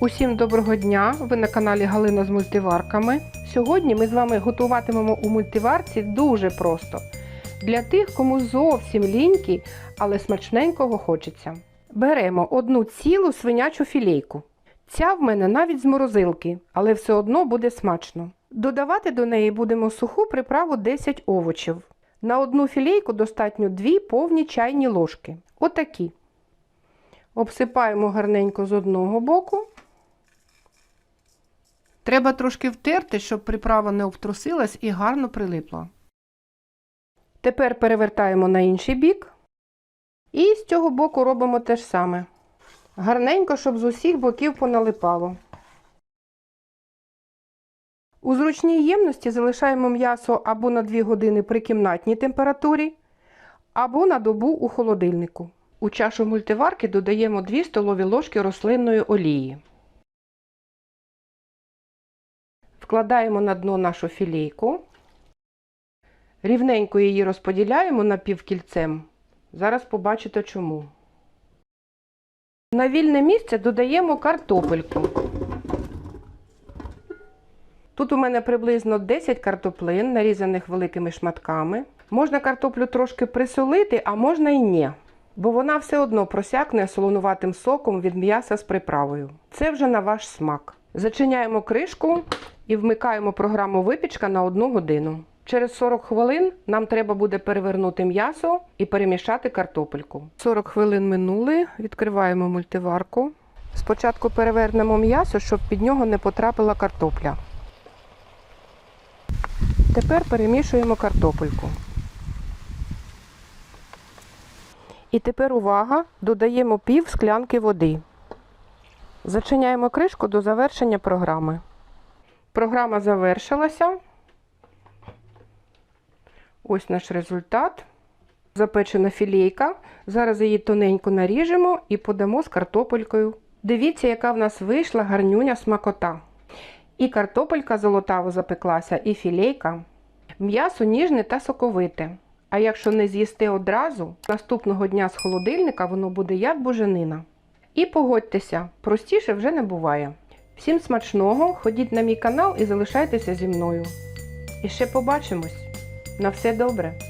Усім доброго дня! Ви на каналі Галина з мультиварками. Сьогодні ми з вами готуватимемо у мультиварці дуже просто. Для тих, кому зовсім лінькі, але смачненького хочеться. Беремо одну цілу свинячу філейку. Ця в мене навіть з морозилки, але все одно буде смачно. Додавати до неї будемо суху приправу 10 овочів. На одну філейку достатньо 2 повні чайні ложки. Отакі. Обсипаємо гарненько з одного боку. Треба трошки втерти, щоб приправа не обтрусилась і гарно прилипла. Тепер перевертаємо на інший бік. І з цього боку робимо те ж саме. Гарненько, щоб з усіх боків поналипало. У зручній ємності залишаємо м'ясо або на 2 години при кімнатній температурі, або на добу у холодильнику. У чашу мультиварки додаємо 2 столові ложки рослинної олії. Вкладаємо на дно нашу філійку. Рівненько її розподіляємо напівкільцем. Зараз побачите чому. На вільне місце додаємо картопельку. Тут у мене приблизно 10 картоплин, нарізаних великими шматками. Можна картоплю трошки присолити, а можна і ні. Бо вона все одно просякне солонуватим соком від м'яса з приправою. Це вже на ваш смак. Зачиняємо кришку і вмикаємо програму випічка на 1 годину. Через 40 хвилин нам треба буде перевернути м'ясо і перемішати картопельку. 40 хвилин минули, відкриваємо мультиварку. Спочатку перевернемо м'ясо, щоб під нього не потрапила картопля. Тепер перемішуємо картопельку. І тепер увага, додаємо пів склянки води. Зачиняємо кришку до завершення програми. Програма завершилася. Ось наш результат. Запечена філейка. Зараз її тоненько наріжемо і подамо з картопелькою. Дивіться, яка в нас вийшла гарнюня смакота. І картопелька золотаво запеклася, і філейка. М'ясо ніжне та соковите. А якщо не з'їсти одразу, наступного дня з холодильника воно буде як буженина. І погодьтеся, простіше вже не буває. Всім смачного, ходіть на мій канал і залишайтеся зі мною. І ще побачимось. На все добре!